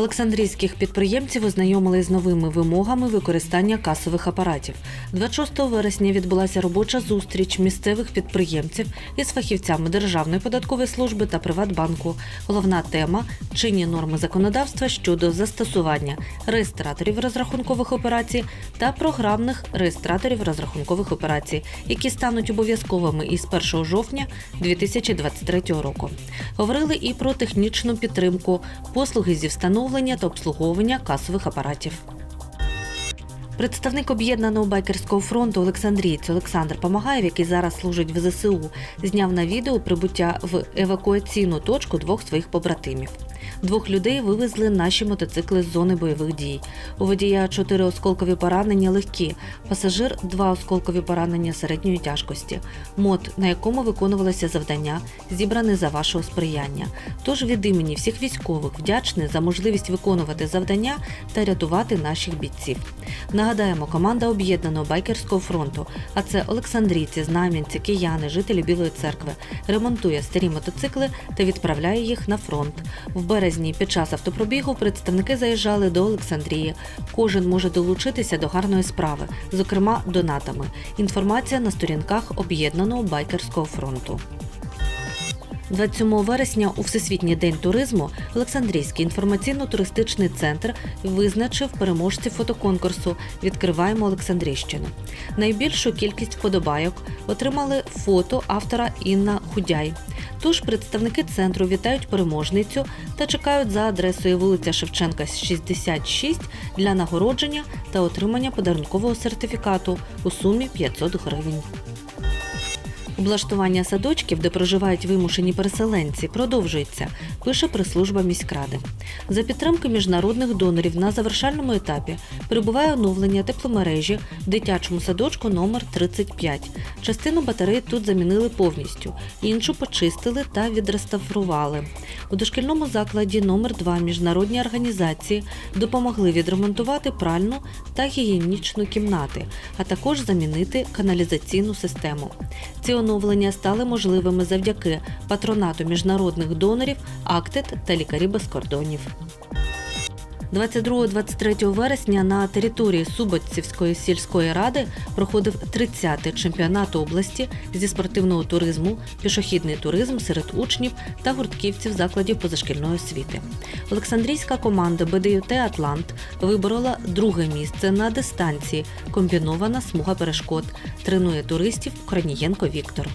Олександрійських підприємців ознайомили з новими вимогами використання касових апаратів. 26 вересня відбулася робоча зустріч місцевих підприємців із фахівцями Державної податкової служби та Приватбанку. Головна тема чинні норми законодавства щодо застосування реєстраторів розрахункових операцій та програмних реєстраторів розрахункових операцій, які стануть обов'язковими із 1 жовтня 2023 року. Говорили і про технічну підтримку, послуги зі встановлення та обслуговування касових апаратів. Представник об'єднаного байкерського фронту Олександрієць Олександр Помагаєв, який зараз служить в ЗСУ, зняв на відео прибуття в евакуаційну точку двох своїх побратимів. Двох людей вивезли наші мотоцикли з зони бойових дій. У водія чотири осколкові поранення легкі, пасажир два осколкові поранення середньої тяжкості. Мод, на якому виконувалося завдання, зібраний за вашого сприяння. Тож від імені всіх військових вдячний за можливість виконувати завдання та рятувати наших бійців. Нагадаємо, команда об'єднаного байкерського фронту, а це Олександрійці, знам'янці, кияни, жителі Білої церкви, ремонтує старі мотоцикли та відправляє їх на фронт. В березні під час автопробігу представники заїжджали до Олександрії. Кожен може долучитися до гарної справи, зокрема донатами. Інформація на сторінках об'єднаного байкерського фронту. 27 вересня у Всесвітній день туризму Олександрійський інформаційно-туристичний центр визначив переможців фотоконкурсу Відкриваємо Олександрійщину. Найбільшу кількість вподобайок отримали фото автора Інна Худяй. Тож представники центру вітають переможницю та чекають за адресою вулиця Шевченка 66 для нагородження та отримання подарункового сертифікату у сумі 500 гривень. Облаштування садочків, де проживають вимушені переселенці, продовжується, пише прес-служба міськради. За підтримки міжнародних донорів на завершальному етапі перебуває оновлення тепломережі в дитячому садочку номер 35. Частину батареї тут замінили повністю, іншу почистили та відреставрували. У дошкільному закладі номер 2 міжнародні організації допомогли відремонтувати пральну та гігієнічну кімнати, а також замінити каналізаційну систему. Ці оновлення стали можливими завдяки патронату міжнародних донорів, Актет та лікарі без кордонів. 22-23 вересня на території Суботцівської сільської ради проходив 30-й чемпіонат області зі спортивного туризму, пішохідний туризм серед учнів та гуртківців закладів позашкільної освіти. Олександрійська команда БДЮТ Атлант виборола друге місце на дистанції комбінована смуга перешкод. Тренує туристів Корнієнко Віктор.